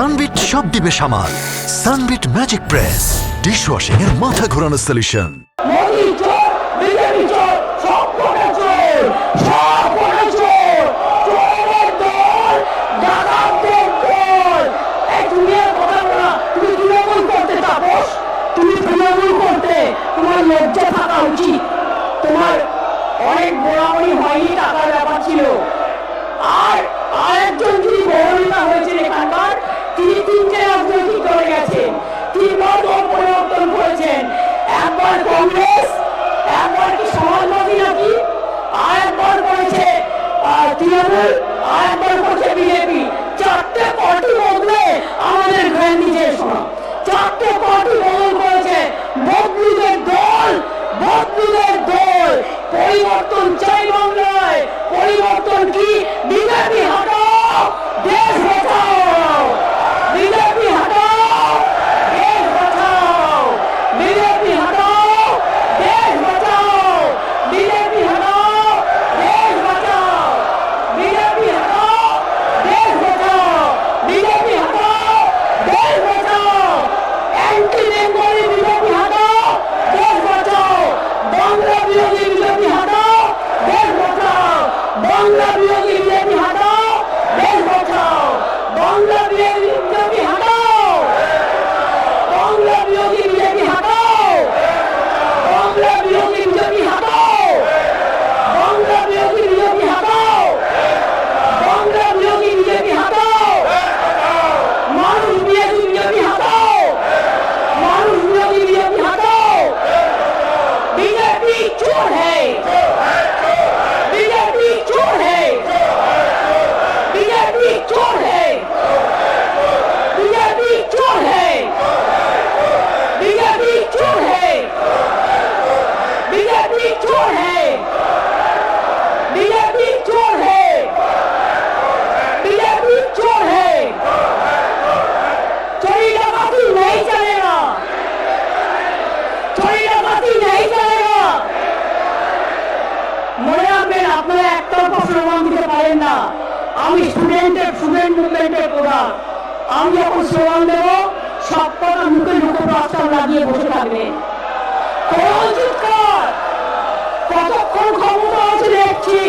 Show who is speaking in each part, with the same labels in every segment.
Speaker 1: Sunbit সব দিবে সামাল। সানবিট ম্যাজিক প্রেস ডিশওয়াশিং এর মাথা ঘোরানো সলিউশন
Speaker 2: তোমার লজ্জা তোমার অনেক বড় হয়নি টাকার ব্যাপার ছিল। আর আরেকজন যদি বড় হয়েছে আহ, তৃণমূল আর বিজেপি চারটে পার্টি বদলে আমাদের গান্ধীজির শোনা চারটে পার্টি বদল করেছে বদলুদের দল বদলুদের পরিবর্তন কি? বিজেপি Olvidemos আপনারা একতরফা স্লোগান দিতে পারেন না। আমি স্টুডেন্টের স্টুডেন্ট মুভমেন্টের প্রধান। আমি যখন স্লোগান দেব সব কটা মুখে মুখে প্রস্তাব লাগিয়ে বসে থাকবে। কতক্ষণ ক্ষমতা আছে দেখছি।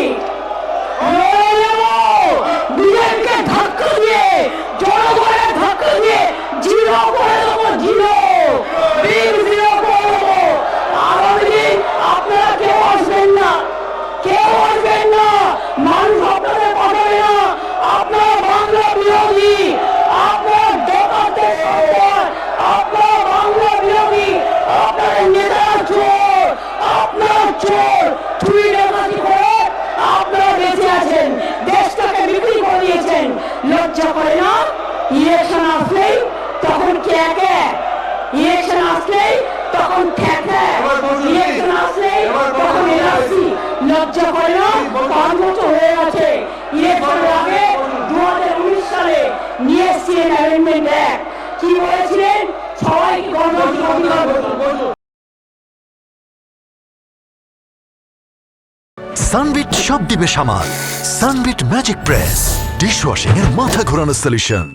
Speaker 2: লজ্জা করে না পাঁচ বছর হয়ে গেছে। ইলেকশনের আগে দু হাজার উনিশ সালে নিয়ে অ্যাক্ট কি বলেছিলেন?
Speaker 1: সানবিট সব দিবে সামাল। সানবিট ম্যাজিক প্রেস ডিশওয়াশিং এর মাথা ঘোরানো সলিউশন